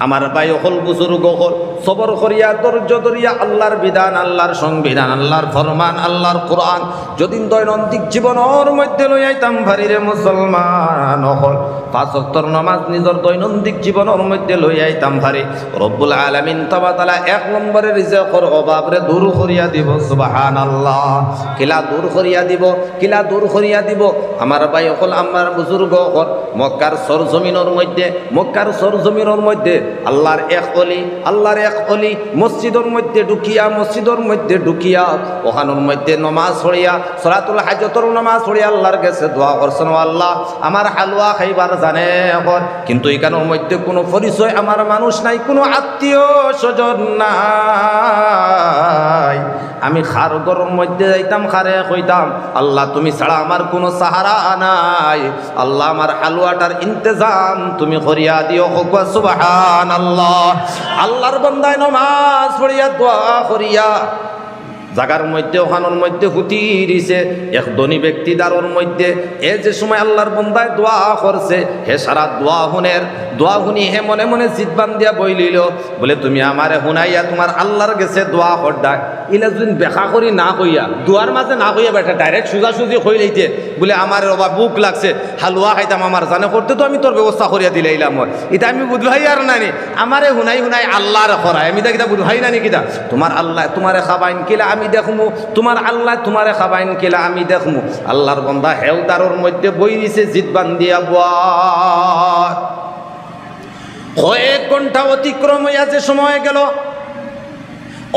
আমার ভাই অকল বুজুর্গ হল সবর করিয়া, ধৈর্য ধরিয়া আল্লাহর বিধান, আল্লাহর সংবিধান, আল্লাহর ফরমান, আল্লাহর কোরআন যদিন দৈনন্দিন জীবনের মধ্যে লই আইতাম ভারিরে মুসলমান হল। পাঁচ অক্তর নমাজ নিজের দৈনন্দিন জীবনের মধ্যে লই আইতাম ভারি। রব্বুল আলামিন তবা তালা এক নম্বরের রিজেকর অভাবরে দূর করিয়া দিব সুবাহান আল্লাহ কিলা দূর করিয়া দিব, কিলা দূর করিয়া দিব? আমার ভাই হল, আমার বুজুর্গ হল, মক্কার সরজমিনের মধ্যে, মক্কার সরজমিনের মধ্যে আল্লাহর এক অলি, আল্লাহর এক অলি মসজিদের মধ্যে ঢুকিয়া, মসজিদের মধ্যে ঢুকিয়া ওখানোর মধ্যে নমাজ পড়িয়া সরাতুল হাজতর নমাজ পড়িয়া আল্লাহর গেছে দোয়া করছেন আল্লাহ, আমার হালুয়া খাইবার জানে এখন কিন্তু এখানের মধ্যে কোনো পরিচয় আমার মানুষ নাই, কোনো আত্মীয় স্বজন নাই। আমি খার গরম মধ্যে যাইতাম, খারে কইতাম, আল্লাহ, তুমি ছাড়া আমার কোনো সাহারা নাই। আল্লাহ, আমার হালুয়াটার ইন্তজাম তুমি করিয়া দিও, হকুয়া সুবাহান আল্লাহ আল্লাহর বন্দায় নমাজ পড়িয়া, দোয়া করিয়া, জাগার মধ্যে, ওখানোর মধ্যে হুতি দিছে। এক ধনী ব্যক্তি দারোর মধ্যে, এ যে সময় আল্লাহর বন্দায় দোয়া করছে, হে সারা দোয়া হুনের দোয়া শুনি হে মনে মনে জিত বান্ধিয়া বই লইল। বলে, তুমি আমারে শুনাইয়া তোমার আল্লাহর গেছে দোয়া করডা ইলা যদি বেখা করি না কইয়া, দোয়ার মাঝে না কইয়া বেটা, ডাইরেক্ট সোজা সুজি কই লইতে বলে, আমার বাবা বুক লাগছে, হালুয়া খাইতাম আমার জানে করতে তো আমি তোর ব্যবস্থা করিয়া দিলে ইলাম এটা আমি বুঝলাই আর নানি, আমারে শুনাই শুনাই আল্লাহর করাই আমি তা কিতা বুঝাই নানি কিতা? তোমার আল্লাহ, তোমারে খাবাইন কিলা আমি দেখমু, তোমার আল্লাহ তোমারে খাবাইন কিলা আমি দেখমু। আল্লাহর বন্দা হেলদারোর মধ্যে বই দিছে জিত বান্ধিয়া বুয়া। কয়েক ঘণ্টা অতিক্রম হইয়া যে সময় গেল?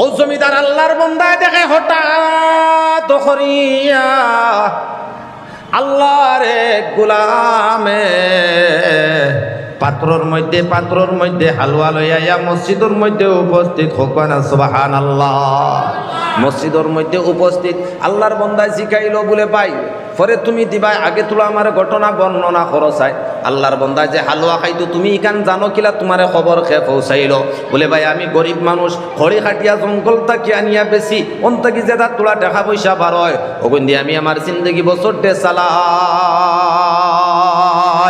ও জমিদার আল্লাহর বন্দায় দেখে হঠাৎ আল্লাহর এক গোলামে পাত্রর মধ্যে পাত্রর মধ্যে হালুয়া লইয়া মসজিদের মধ্যে উপস্থিত। হোকান সুবাহান আল্লাহ মসজিদের মধ্যে উপস্থিত। আল্লাহর বন্দায় শিখাইল বলে পাই। পরে তুমি দিবাই আগে তোলা আমার ঘটনা, বর্ণনা করো চাই আল্লাহর বন্দায় যে হালুয়া খাইতো, তুমি ইকান জানো কিলা তোমার খবর খে পৌঁছাইল বলে ভাই, আমি গরিব মানুষ খড়ি খাটিয়া জঙ্গল তাকি আনিয়া বেশি অন তাকি জেদা তোলা টাকা পয়সা বার হয় ওগুন দিয়ে, আমি আমার জিন্দগি বছর ডে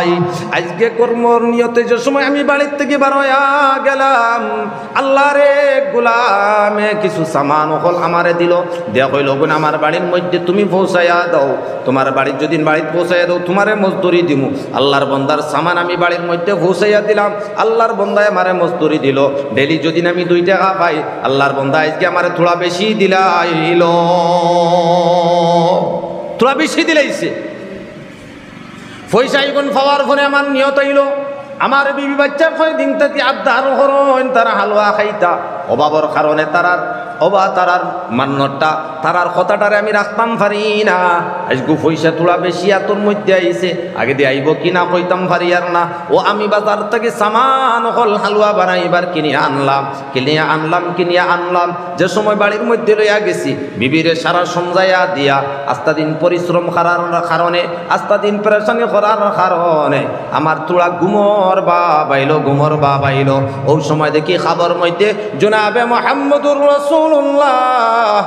চালাই আজকে কর্মর নিয়তে যে সময় আমি বাড়ির থেকে বারোয়া গেলাম, আল্লাহ রে গোলামে কিছু সামান হল আমারে দিল। দেয়া হইল গুণ, আমার বাড়ির মধ্যে তুমি পৌঁছাইয়া দাও। তোমার বাড়ির যদি বাড়িতে পৌঁছাইয়া দাও, তোমারে মজদুরি দিমু। আল্লাহর বন্দার সামান আমি বাড়ির মধ্যে পৌঁছাইয়া দিলাম, আল্লাহর বন্দায় আমারে মজদুরি দিল। ডেলি যদি আমি দুই টাকা পাই, আল্লাহর বন্দা আজকে আমারে থোড়া বেশি দিলাইল। থোড়া বেশি দিলাইছে। পয়সা এখন পাওয়ার ফলে আমার নিয়ত হইল। আমার বিবি বাচ্চা কয় দিন তাতি আবদার হরণ, তারা হালুয়া খাইতা। অভাবর কারণে তারার, অবা তারার মান্যটা তারার কথাটারে আমি রাখতাম পারি না। আজগু পয়সা তোলা বেশি তোর মধ্যে আইছে, আগে দিয়ে আইব কিনা কইতাম পারি আর না। ও আমি বাজার থেকে সামান হল হালুয়া বানাইবার কিনিয়া আনলাম কিনিয়া আনলাম কিনিয়া আনলাম। যে সময় বাড়ির মধ্যে লইয়া গেছি, বিবিরে সারা সমজাইয়া দিয়া, আস্তা দিন পরিশ্রম করার কারণে, আস্তা দিন প্রেশানি করার কারণে, আমার তোলা গুমর বা বাইল গুমর বা বাইল ওই সময় দেখি খাবার মধ্যে জনাবে মোহাম্মদুর রসুল্লাহ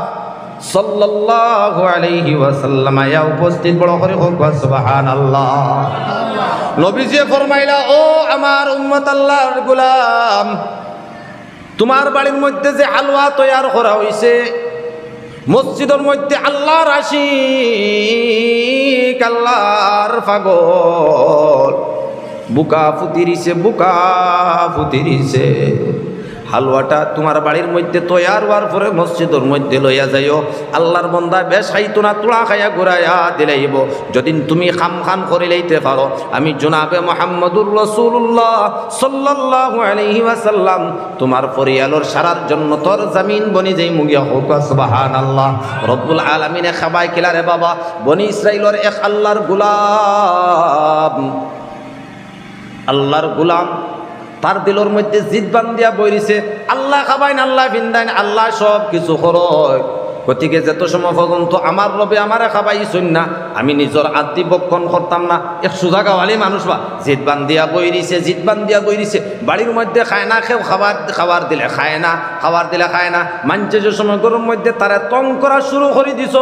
উপস্থিত, বড় তোমার বাড়ির মধ্যে যে হালুয়া তৈয়ার করা হইছে, মসজিদের মধ্যে আল্লাহর আশিক, আল্লাহর পাগল বুকা ফুতিরিছে বুকা ফুতিরিছে। হালুয়াটা তোমার বাড়ির মধ্যে তৈয়ার হওয়ার পরে মসজিদের মধ্যে লইয়া যাইও। আল্লাহর বন্দা বেশ খাইতো না তোলা খাইয়া ঘুরাইয়া দিলাইব। যদি তুমি খাম খাম করে লইতে পারো। আমি জোনাবে মোহাম্মদুর রসুল্লাহ সাল্লাহ আলহি ওয়াসাল্লাম, তোমার পরিয়ালোর সারার জন্য তোর জামিন বনি যেই মুগিয়া হোক সুবাহান আল্লাহ রব্বুল আলমিনে খাবাই খেলারে বাবা, বনি ইসরাইলর এক আল্লাহর গুলাম। আল্লাহর গুলাম। তার দিলর মধ্যে জিদ দিয়া বইরিছে। আল্লাহ খাবাইন, আল্লাহ ভিন্দাইন আল্লাহ সব কিছু করয় গতিকে যেত সময় পর্যন্ত আমার রবে আমারে খাবাইছুন না আমি নিজের আত্মি বক্ষণ করতাম না। এক সুজা গাওয়ালি মানুষ বা জিত বান্ধিয়া বই দিছে জিত বান্ধিয়া বই দিছে। বাড়ির মধ্যে খায় না খেয়ে খাবার খাবার দিলে খায় না, খাবার দিলে খায় না। মানছে যে সময় গরুর মধ্যে তারা তং করা শুরু করে দিছ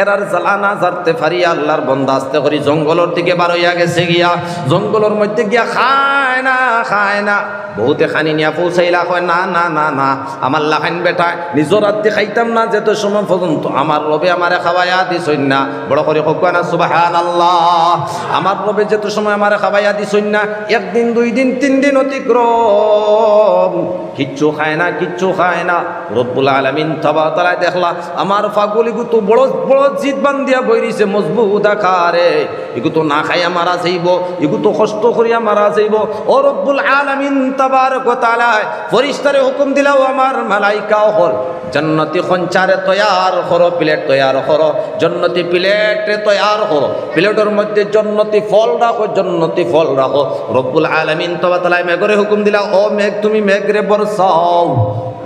এরার জ্বালা না জারতে পারি আল্লাহর বন্ধা আসতে করি জঙ্গলের দিকে বার গেছে গিয়া। জঙ্গলের মধ্যে গিয়া খায় না খায় না। বহুতে খানি নিয়া পৌঁছাইলা কয়, না না না না আমার লাখান বেটা নিজের রাত্রি খাইতাম না যেত সময় পর্যন্ত আমার রবে আমারে খাওয়াইয়া দিছই না। বড় করে হোক না সুবাহান আল্লাহ আমার রবে যেত সময় আমারে খাওয়াইয়া দিছই না, একদিন, দুই দিন, তিন দিন অতিক্রম। কিচ্ছু খায় না, কিচ্ছু খায় না। রব্বুল আলমিন তবা তালায় দেখলা, আমার ফাগুলি তো বড় বড় জিত বান্ধিয়া বইরিছে, মজবুত আকারে। এগু তো না খাইয়া মারা যাইব এগু তো কষ্ট করিয়া মারা যাইব। ও রব্বুল আলামিন তাবারক তাআলায়, ফরিস্তারে হুকুম দিলাও আমার মালাইকাও হল। জন্নতি খঞ্চারে তৈয়ার করো, প্লেট তৈয়ার করো। জন্নতি প্লেট তৈয়ার করো প্লেটের মধ্যে জন্নতি ফল রাখো, জন্নতি ফল রাখো। রব্বুল আলামিন তবা তালায় মেঘরে হুকুম দিলা, ও মেঘ, তুমি মেঘরে বরসাও।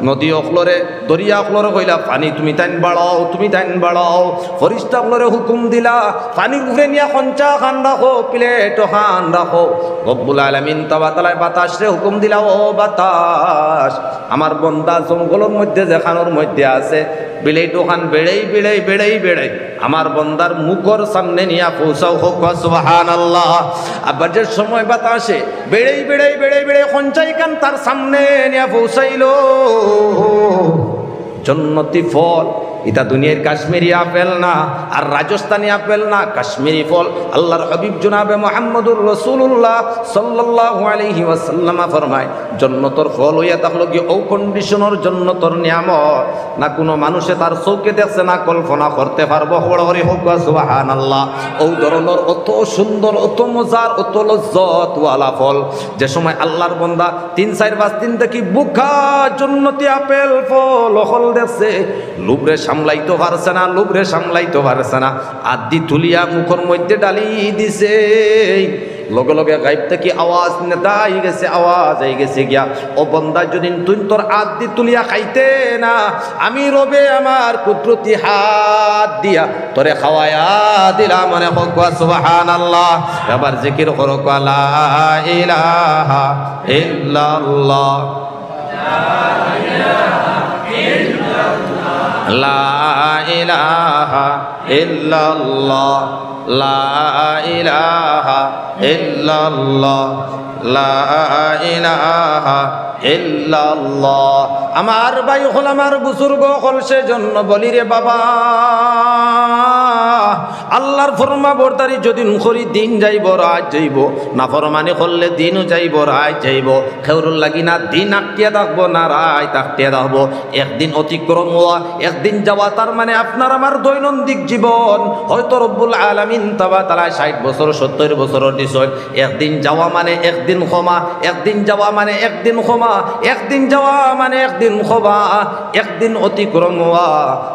নদী অকলরে দরিয়া অকলরে কইলা পানি তুমি তাইন বাড়াও, তুমি তাইন বাড়াও। ফরিস্তা অকলরে হুকুম দিলা পানি ঘুরে নিয়া কঞ্চা খান রাখো, প্লেট খান রাখো। রব্বুল আলামিন তবা তালায় বাতাস রে হুকুম দিলা, ও বাতাস, আমার বন্দা জঙ্গলের মধ্যে, যেখানোর মধ্যে আছে বিলেই দোকান বেড়েই বেড়েই বেড়েই বেড়েই। আমার বন্দার মুখর সামনে নিয়া পৌঁছাও হোক সুবাহান আল্লাহ আবার যে সময় বাতাসে বেড়েই বেড়েই বেড়েই বেড়ে সঞ্চয় কান তার সামনে নিয়া পৌঁছাইল। জন্নতি ফল এটা দুনিয়ার কাশ্মীরি আপেল না, আর রাজস্থানী আপেল না, কাশ্মীরি ফল। আল্লাহর হাবিব জুনাবে মোহাম্মদুর রসুল্লাহ সাল্লাহ আলহি ওয়াসাল্লামা ফরমায় জন্নতর ফল হইয়া থাকল কি ও কন্ডিশনের জন্নতর নিয়ামত? না কোনো মানুষে তার চৌকে দেখছে, না কল্পনা করতে পারব? বড় হরে হোক সুবাহান আল্লাহ ও ধরনের অত সুন্দর, অত মজার, অত লজ্জত ওয়ালা ফল। যে সময় আল্লাহর বন্দা তিন, চার, পাঁচ দিন দেখি বুখা জন্নতি আপেল ফল অকল দেখছে, লুবরে সামলাইতে পারছে না লুবরে সামলাইতে পারছে না। আদি তুলিয়া মুখর মধ্যে ডালি দিছে। লগে লগে গাইব থেকে আওয়াজ নেতা আই গেছে, আওয়াজ আই গেছে গিয়া, ও বন্দা, যদি তুই তোর আদি তুলিয়া খাইতে না, আমি রবে আমার কুদরতি হাত দিয়া তোরে খাওয়ায়া দিলা মানে হোক সুবাহান আল্লাহ এবার জিকির করো, লা ইলাহা ইল্লাল্লাহ। লা ইলাহা ইল্লাল্লাহ লা আমার ভাই হল আমার বুজুর্গ হল সেজন্য বলি রে বাবা, আল্লাহর ফরমা বর্তারি যদি করি দিন যাইব, রাত যাইব। না ফরমানি করলে দিনও যাইব, রাত যাইব। খেউরুল লাগি না দিন আটটিয়া থাকব, না রাত আটটিয়া থাকব। একদিন অতিক্রম হওয়া, একদিন যাওয়া, তার মানে আপনার আমার দৈনন্দিন জীবন। হয়তো রব্বুল আলামিন তাবা তারা ষাট বছর, সত্তর বছরের বিষয় একদিন যাওয়া মানে একদিন ক্ষমা, একদিন যাওয়া মানে একদিন ক্ষমা, একদিন যাওয়া মানে একদিন ক্ষমা, একদিন অতিক্রম হওয়া।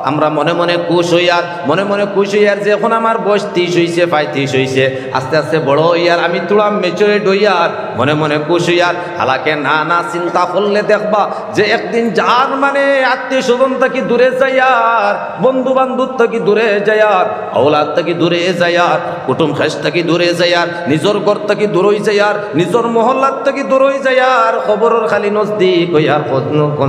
আমরা মনে মনে কুশ হইয়ার মনে মনে খুশ হইয়ার যে এখন আমার বয়স ত্রিশ হইছে, পঁয়ত্রিশ হইছে, আস্তে আস্তে বড় হইয়ার আমি তুলাম মেচুরেট হইয়ার মনে মনে কুশ হইয়ার হালাকে না না চিন্তা করলে দেখবা যে একদিন যার মানে আত্মীয় স্বজন থেকে দূরে যাইয়ার বন্ধু বান্ধব থেকে দূরে যাইয়ার আওলাদ থেকে দূরে যাইয়ার, কুটুম খাস থেকে দূরে যাইয়ার, নিজের ঘর থেকে দূরই যাইয়ার, নিজের মহল্লার থাকি দূরই যাইয়ার, খবরের খালি নজদিক হইয়ার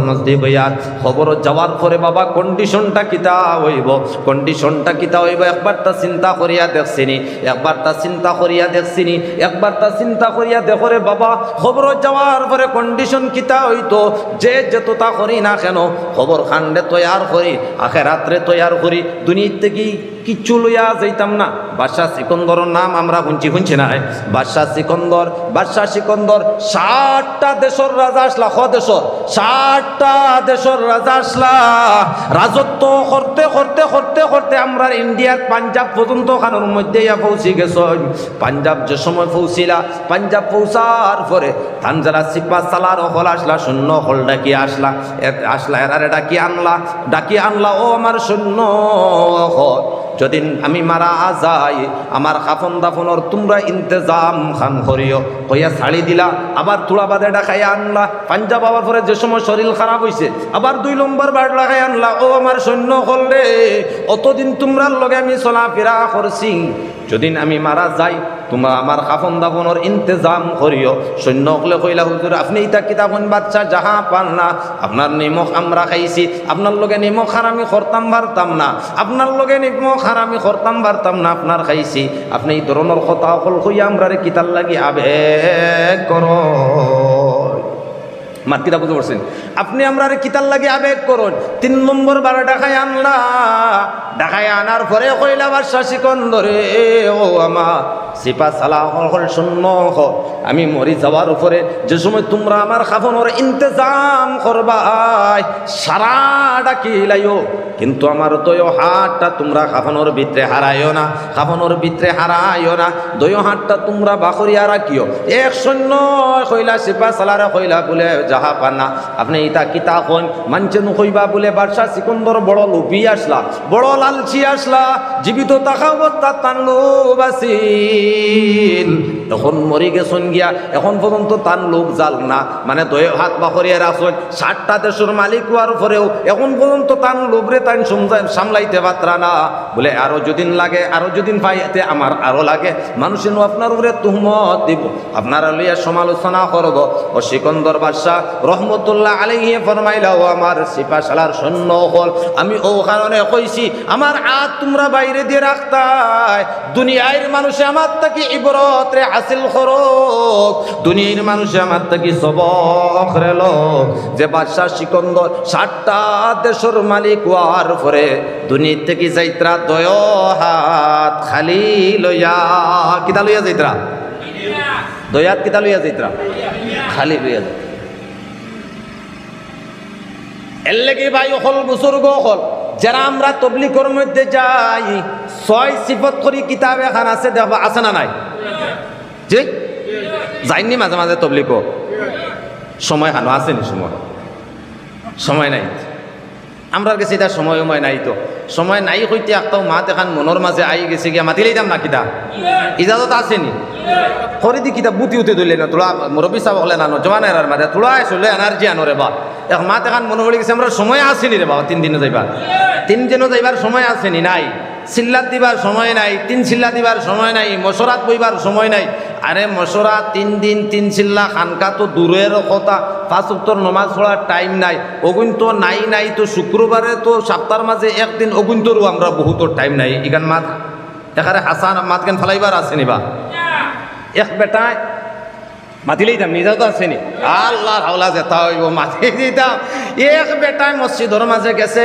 নজদিক হইয়ার, খবর যাওয়ার পরে বাবা কন্ডিশনটা কিতা হইব? কন্ডিশনটা কিতা হইব? একবার তা চিন্তা করিয়া দেখছিনি একবার তা চিন্তা করিয়া দেখছিনি একবার তা চিন্তা করিয়া দেখো রে বাবা, খবর যাওয়ার পরে কন্ডিশন কিতা হইতো? যে যতটা করি না কেন, খবর খান্ডে তৈয়ার করি আখে রাত্রে তৈয়ার করি, দুনিয়ার থেকে কিচ্ছু লইয়া যাইতাম না। বাদশাহ সিকন্দরের নাম আমরা শুনছি শুনছি না বাদশাহ সিকন্দর বাদশাহ সিকন্দর, ষাটটা দেশের রাজা আসলা, খ দেশর? ষাটটা দেশের রাজা আসলা। রাজত্ব করতে করতে করতে করতে আমরা ইন্ডিয়ার পাঞ্জাব পর্যন্ত খানোর মধ্যে ইয়া পৌঁছি গেছ পাঞ্জাব যে সময় পৌঁছিলা, পাঞ্জাব পৌঁছার পরে তানজারা সিপা সালার হল আসলা, শূন্য হল ডাকি আসলা আসলা, এরারে ডাকি আনলা ডাকি আনলা, ও আমার শূন্য হল যদি আমি মারা যাই, আমার কাফন দাফনর তোমরা ইন্তজাম খান করিও। কইয়া ছাড়ি দিলা, আবার তুলা বাদে ডাকাইয়া আনলা। পাঞ্জাব আবার পরে যে সময় শরীর খারাপ হয়েছে আবার দুই নম্বর বার লাগাই আনলা। ও আমার সৈন্য করলে অতদিন তোমরা লগে আমি চলাফেরা করছি। যদি আমি মারা যাই, তোমরা আমার খাফন দাফনের ইন্তজাম করিও। সৈন্য হলে কইলা, হুজুর, আপনি ইটা কিতাবন বাচ্চা যাহা পান না। আপনার নিমখ আমরা খাইছি। আপনার লগে নিমখ আর আমি করতাম, পারতাম না। আপনার লগে নিমখ আর আমি করতাম, পারতাম না। আপনার খাইছি। আপনি এই ধরনের কথা অকল কইয়া আমরা রে কিতার লাগি আবেগ করো। কিতা বুঝতে পারছেন? আপনি আমরা কিতার লাগে আবেগ করুন। তিন নম্বর বার ডাকায় আনলা। ডাকায় আনার পরে কইলা, বাদশা সিকন্দরে ও আমা, সিপা সালা শূন্য, হ। আমি মরি যাওয়ার উপরে যে সময় তোমরা আমার খাফনের ইন্তজাম করবাই, সারা ডাকিলাইও কিন্তু আমার দয় হাতটা তোমরা খাফনের ভিতরে হারাইও না, খাফনের ভিতরে হারাইও না। দয় হাতটা তোমরা বাখরিয়া রাখিও। এক শূন্য কইলা, সিপা সালারে কইলা বলে যাহা পানা আপনি ইতা কিতা কইন মানছে নকইবা বলে বাদশা সিকন্দর বড় লোভি আসলা, বড় লালচি আসলা, জীবিত থাকা অবস্থা তান লোভ আছিল এখন মরি গেছন গিয়া, এখন পর্যন্ত তান লোভ জাল না। মানে দয়ে হাত বাখরিয়া রাখছেন ষাটটা দেশের মালিক হওয়ার পরেও এখন পর্যন্ত তান লোভরে তান সামলাইতে পাত্রা না। বলে, আরও যদিন লাগে, আরও যদিন পাইতে আমার আরও লাগে। মানুষের আপনার উপরে তুহমত দিব। আপনারা লইয়া সমালোচনা করব ও সিকন্দর বাদশাহ রহমতুল্লাহ আলাইহি ফরমাইলা, ও আমার সিপাশালার সৈন্য হল। আমি ও কারণে কইছি, আমার হাত তোমরা বাইরে দিয়ে রাখতাই। দুনিয়ার মানুষে আমার তাকে ইবরত রে করক। দুনিয়ার মানুষে আমার তাকে সবক রেল যে বাদশাহ সিকন্দর মালিক হওয়ার পরে দুনিয়া থেকে যাইত্রা দয় হাত খালি লইয়া, কিতা লইয়া যাইত্রা? দয়াত কিতা লইয়া যাইত্রা? খালি লইয়া যাই এর লেগে ভাই হল বুজুর্গ হল যারা আমরা তবলিগর মধ্যে যাই, ছয় সিফত করি কিতাব এখন আছে দেখবা আছে না নাই? জি? যাইনি মাঝে মাঝে তবলিগ। সময় হানো আসেনি সময়? সময় নাই। আমরা গেছি এটা সময় সময় নাই তো। সময় নাই হইতে একটাও মাত এখন মনের মাঝে আই গেছে গিয়া মাতিলে দাম না কিতা? ইজাজত আসেনি করে দি কিতা বুতি উঠে ধরলে না, তোলা মুরব্বী সাহেব হলে না জমানের আর মাঝে তোলা চলে এনার্জি আনো রে বা। এখন মাত এখন মনে পড়ে গেছে আমরা সময় আসেনি রে বাবা তিন দিনে যাইবার তিন দিনও যাইবার সময় আসেনি নাই। চিল্লাত দিবার সময় নাই তিন চিল্লা দিবার সময় নাই মশরাত বইবার সময় নাই। আরে মশরা তিন দিন তিন চিল্লা খানকা তো দূরের কথা। পাঁচ উত্তর নমাজ পড়ার টাইম নাই। অগুন তো নাই নাই তো শুক্রবারে তো সপ্তাহের মাঝে একদিন অগুন তোরও আমরা বহুতর টাইম নাই। ইখান মাত এখানে হাসান মাত কেন ফেলাইবার আছে নিবা এক বেটায় মাতিলেই দাম নিজেও তো আসেনি আল্লাহ হাওলা যেতা হইব মাতি দিতাম এক বেটায় মসজিদর মাঝে গেছে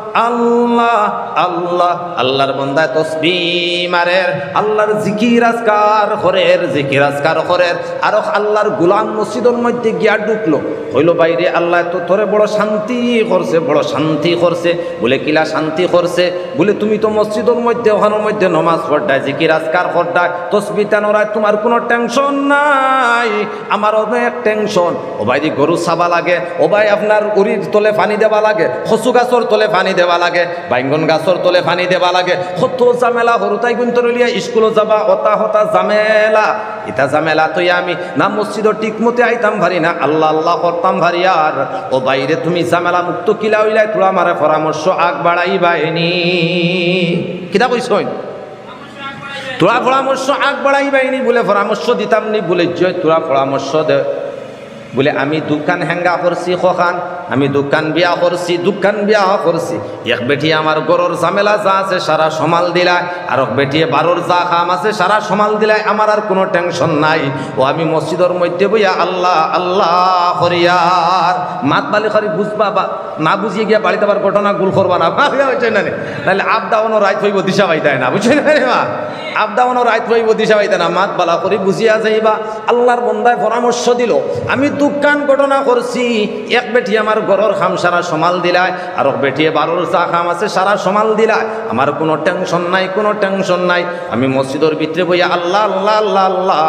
আল্লাহ আল্লাহ, আল্লাহর বন্দায় তসবি মারের, আল্লাহর জিকির আজকার করের, জিকির আজকার করের, আর আল্লাহর গুলাম মসজিদের মধ্যে গিয়া ঢুকলো। হইল বাইরে আল্লাহ তো তোরে বড় শান্তি করছে, বড় শান্তি করছে। বলে, কিলা শান্তি করছে? বলে, তুমি তো মসজিদের মধ্যে, ওখানের মধ্যে নমাজ পড়ায় জিকির আজকার পড়ায় তসবি তেনরায় তোমার কোনো টেনশন নাই আমার অনেক টেনশন। ও ভাই গরু চাবা লাগে, ও ভাই আপনার উড়ির তলে পানি দেওয়া লাগে খসু গাছর তলে পানি দেওয়া লাগে, বাইঙ্গন গাছর তলে পানি দেওয়া লাগে। কত জামেলা, সৰু তাই কিন্তু রলিয়া স্কুলত যাবা হতা হতা জামেলা। ইতা জামেলা তুই আমি, না মসজিদর ঠিকমতে আইতাম ভারি না আল্লাহ আল্লাহ করতাম ভারি আর ও বাইরে তুমি জামেলা মুক্ত কিলা হইলাই তোরা আমারে পরামর্শ আগ বাড়াই বাইনি কিতা কইছই তোরা পরামর্শ আগ বাড়াই বাইনি বলে পরামর্শ দিতাম নি বলে, জয় তোরা পরামর্শ দে। বলে, আমি দোকান হেঙ্গা করছি খখান আমি দোকান বিয়া করছি, দোকান বিয়া করছি। এক বেটি আমার গরর ঝামেলা যা আছে সারা সমাল দিলায়, আর এক বেটিয়ে বারোর যা খাম আছে সারা সমাল দিলায়, আমার আর কোনো টেনশন নাই। ও আমি মসজিদের মধ্যে বইয়া আল্লাহ আল্লাহ হরিয়ার মাত বালি খারি বুঝবা বা না বুঝিয়ে গিয়া বাড়িতে আবার ঘটনা গুল করবা না। বুঝছেন না নাহলে আপ ডাউনও রাইত হইব, দিশা পাইতাই না। বুঝছেন না আপ ডাউনও রাইত হইব, দিশা পাইতাই না। মাত বালা করি, বুঝিয়া যাইবা। আল্লাহর বন্দায় পরামর্শ দিল। আমি দুঃখান ঘটনা করছি। এক বেটি আমার ঘরের খাম সারা সমাল দিলায়, আর এক বেটিয়ে বারোর চা খাম আছে সারা সমাল দিলায়। আমার কোনো টেনশন নাই, কোনো টেনশন নাই। আমি মসজিদের ভিতরে বইয়া আল্লাহ আল্লাহ আল্লাহ আল্লাহ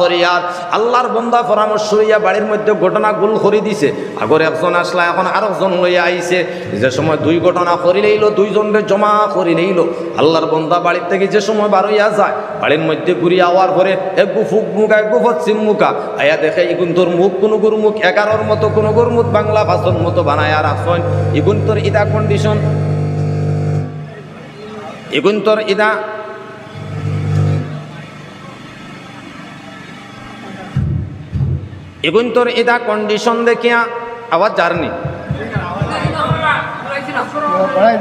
করিয়ার আল্লাহর বন্দা পরামর্শ হইয়া বাড়ির মধ্যে ঘটনা গুল করে দিছে। আগর একজন আসলা, এখন আর একজন লইয়া আইছে। যে সময় দুই ঘটনা করি লইল দুইজনকে জমা করি লইল। আল্লাহর বন্দা বাড়ির থেকে যে সময় বার হইয়া যায়, বাড়ির মধ্যে ঘুরি আওয়ার পরে একগু ফুক মুখা একগু পশ্চিম মুখা। আয়া দেখে ইগুন মুখ কোনো গুরু মুখ এগারোর মতো কোনো গুরু মুখ বাংলা ভাষণ মতো বানায় আর আসন ইগুন তোর ইদা কন্ডিশন ইগুন তোর ইদা এগুন তোর ইদা কন্ডিশন দেখিয়া আবার জার্নি। পড়াই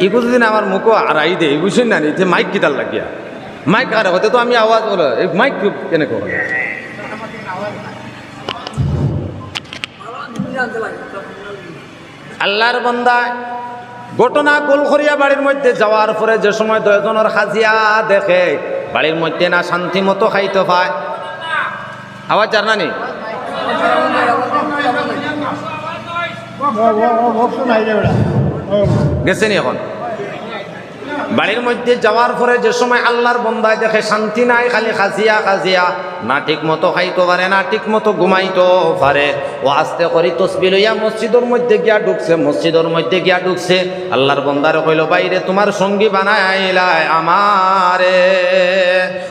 এগুলো দিন আমার মুখও আড়াই দে বুঝছেন না যে মাইক কিতাল লাগিয়া। মাইক আর হতে তো আমি আওয়াজ বলো এই মাইক কেনে করো? আল্লাহর বন্দা ঘটনা গোলখরিয়া বাড়ির মধ্যে যাওয়ার পরে যে সময় দশজনের হাজিয়া দেখে বাড়ির মধ্যে না শান্তি মতো খাইতে পায়। আওয়াজ জানা নানি অপশন আই যাবে গেছেনি এখন? বাড়ির মধ্যে যাওয়ার পরে যে সময় আল্লাহর বন্দায় দেখে শান্তি নাই, খালি খাজিয়া খাজিয়া। না ঠিক মতো খাইতে পারে, না ঠিক মতো ঘুমাইতে পারে। ও আস্তে করি তসবি লইয়া মসজিদের মধ্যে গিয়া ঢুকছে, মসজিদের মধ্যে গিয়া ঢুকছে। আল্লাহর বন্দারে কইল, বাইরে তোমার সঙ্গী বানাইলাই আমারে।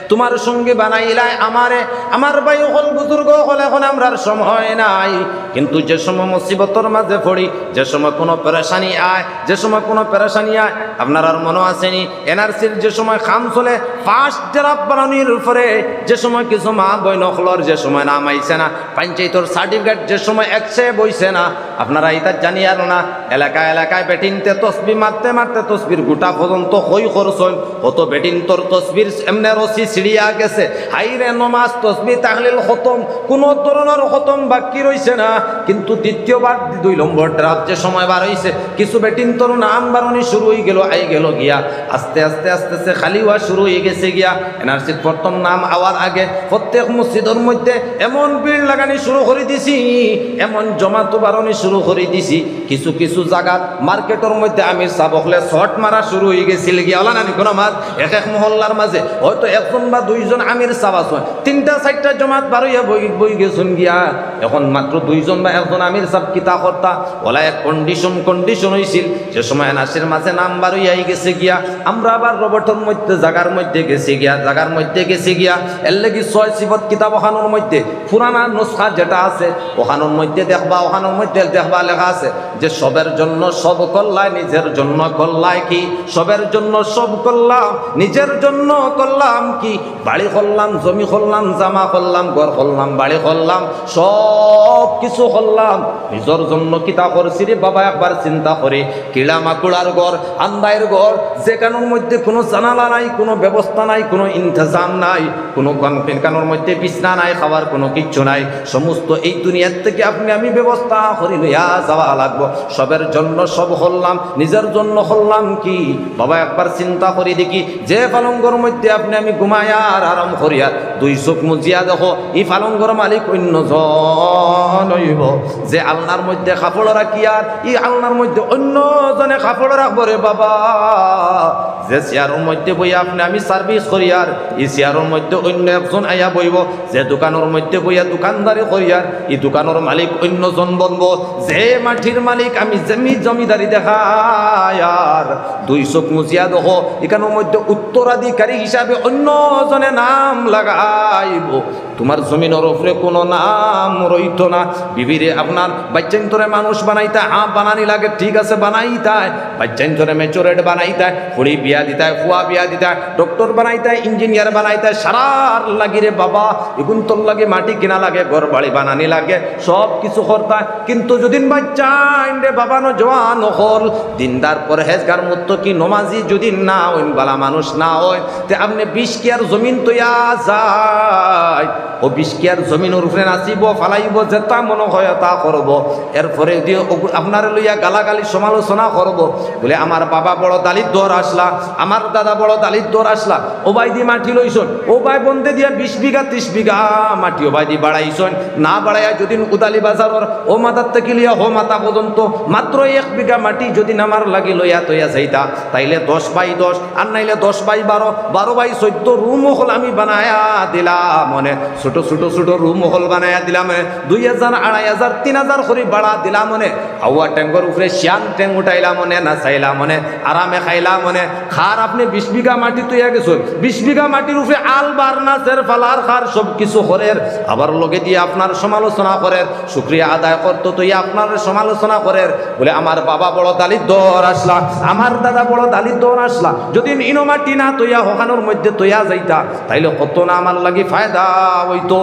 তোমার সঙ্গী বানাইলাই আমারে। আমার ভাই হল বুজুর্গ হল এখন আমরার সময় নাই। কিন্তু যে সময় মুসিবতর মাঝে পড়ি, যে সময় কোনো পেরেশানি আয়, যে সময় কোনো পেরেশানি আয়, আপনার আর মনে আসেনি এনআরসির যে সময় খাম চলে ফার্স্ট ড্রাফট বানানির উপরে যে সময় কিছু মা বই নকলর যে সময় নাম আইছে না পঞ্চায়েতর সার্টিফিকেট যে সময় একসে বইছে না, আপনারা এটা জানি আর না। এলাকা এলাকায় বেটিনতে তসবি মারতে মারতে তসবির গোটা পর্যন্ত হই করছন। কত বেটিন তোর তসবির এমনি রসি সিঁড়িয়া গেছে। হাইরে নমাজ, তসবি, তাহলিল খতম, কোনো ধরনের খতম বাকি রইছে না। কিন্তু দ্বিতীয়বার দুই নম্বর ড্রাফট যে সময় বার হইছে, কিছু বেটিন তোর নাম বারণি শুরু হয়ে গেল, আই গেল গিয়া। আস্তে আস্তে আস্তে আস্তে খালি হওয়া শুরু হয়ে গেছে গিয়া। এনআরসির প্রথম নাম আওয়ার আগে মসজিদের মধ্যে এমন ভিড় লাগানি শুরু করে দিছি, এমন জমাতো বারণি শুরু করে দিছি। কিছু কিছু জায়গাত মার্কেটের মধ্যে আমির সাবকলে শর্ট মারা শুরু হয়ে গেছিল গিয়া। ওলা নানি কোনো মাছ? এক এক মহল্লার মাঝে। হয়তো একজন বা দুইজন আমির আছে তিনটা চারটা জমাত বারোইয়া বই বই গেছুন গিয়া। এখন মাত্র দুইজন বা একজন আমির সাব কিতা কর্তা ওলা এক কন্ডিশন কন্ডিশন হয়েছিল যে সময় এনাসির মাঝে নাম বারোইয়াই গেছে গিয়া। আমরা আবার রবটের মধ্যে, জাগার মধ্যে গেছি গিয়া, জাগার মধ্যে গেছি গিয়া। এর লাগি ছয় সিফত কিতাব ওখানোর মধ্যে। পুরানা নুসখা যেটা আছে ওখানোর মধ্যে দেখবা ওখানোর মধ্যে দেখবা লেখা আছে যে সবের জন্য সব কল্যায় নিজের জন্য কল্যায় কি? সবের জন্য সব করলাম নিজের জন্য করলাম কি? বাড়ি করলাম জমি করলাম জামা করলাম ঘর করলাম বাড়ি করলাম সব কিছু করলাম নিজের জন্য কিতা করছি রে বাবা একবার চিন্তা করে কিড়া মাকুড়ার ঘর আন্দায়ের ঘর যে যেখানোর মধ্যে কোনো জানালা নাই, কোনো ব্যবস্থা নাই, কোনো ইন্তজাম নাই, কোনো কানোর মধ্যে বিছনা নাই, খাবার কোনো কিচ্ছু নাই। সমস্ত এই দুনিয়ার থেকে আপনি আমি ব্যবস্থা করি লইয়া যাওয়া লাগবো। সবের জন্য সব হল্লাম, নিজের জন্য হল্লাম কি? বাবা, একবার চিন্তা করি দেখি, যে পালঙ্গর মধ্যে আপনি আমি ঘুমায়ার আরাম করিয়া, দুই চোখ মুজিয়া দেখো, এই পালঙ্গর মালিক অন্যজন হইব। যে আলনার মধ্যে কাপড় আর এই আলনার মধ্যে অন্য জনে কাপড় রাখব রে বাবা। যে চেয়ারের মধ্যে বইয়া আপনি আমি সার্ভিস করি আর, এই চেয়ারের মধ্যে অন্য একজন আইয়া বইব, যে দোকানের মধ্যে বইয়া দোকানদারি করি আর এই দোকানের মালিক অন্যজন বনব। যে মাটির মালিক আমি জমি জমিদারি দেখাই আর দুই চোখ মুজিয়া দেখো এখানের মধ্যে উত্তরাধিকারী হিসাবে অন্য জনে নাম লাগাইব। তোমার জমিনের উপরে কোনো নাম রইত না। বিবিরে আপনার বাচ্চান্তরে মানুষ বানাইতে হা বানানি লাগে, ঠিক আছে বানাইতায় বাচ্চান্তরে মেচোরেট বানাইতায় হরি বিয়া দিতায় ফুয়া বিয়া দিতায় ডক্টর বানাইতায় ইঞ্জিনিয়ার বানাইতায় সারার লাগি রে বাবা, এগুন তোর লাগে মাটি কিনা লাগে, ঘর বাড়ি বানানি লাগে, সব কিছু করতায় কিন্তু যদি বাচ্চা চাইন রে বাবানো জওয়ান হল দিনদার পরহেজগার মত কি নমাজি যদি না ওই বালা মানুষ না হয় তে আপনি বিশ কেয়ার জমিন তৈয়া যায়? ও বিশ কেয়ার জমিনের উপরে নাচিব, ফালাইব যেটা মনে হয় তা করব এরপরে দিয়ে আপনার লইয়া গালাগালি সমালোচনা করব বলে আমার বাবা বড় দালিত দর আসলা আমার দাদা বড় দালিত দর আসলা ও বাই দি মাটি লইছন ও বাই বন্ধে দিয়া বিশ বিঘা ত্রিশ বিঘা মাটি ও দি বাড়াইছন না বাড়াইয়া যদি উদালি বাজারর ও মাথার থেকে লিয়া হো মাথা পর্যন্ত মাত্র এক বিঘা মাটি যদি নামার লাগি লইয়া তৈয়া যাইতা, তাইলে দশ বাই দশ আর নাইলে দশ বাই বারো বারো বাই চোদ্দ রুম হল আমি বানায়া দিলাম মনে। ছোট ছোট ছোট রুম হল বানাইয়া দিলাম দুই হাজার, আড়াই হাজার, তিন হাজার করে বাড়া দিলাম, মনে হাওয়া ট্যাঙ্কর উপরে শিয়ান ট্যাঙ্ক উঠাইলাম মনে না চাইলাম মনে আরামে খাইলাম মনে খার আপনি বিশ বিঘা মাটি তৈয়া গেছেন, বিশ বিঘা মাটির উপরে আল, বারনাসের, ফালার খার সব কিছু করের। আবার লগে দিয়ে আপনার সমালোচনা করের, শুক্রিয়া আদায় করতো তুই আপনার সমালোচনা করের। বলে আমার বাবা বড় দালিত দর আসলা, আমার দাদা বড় দালিত দর আসলা, যদি ইনো মাটি না তৈয়া হকানোর মধ্যে তৈয়া যাইতা, তাইলে কত না আমার লাগি ফায়দা হইতো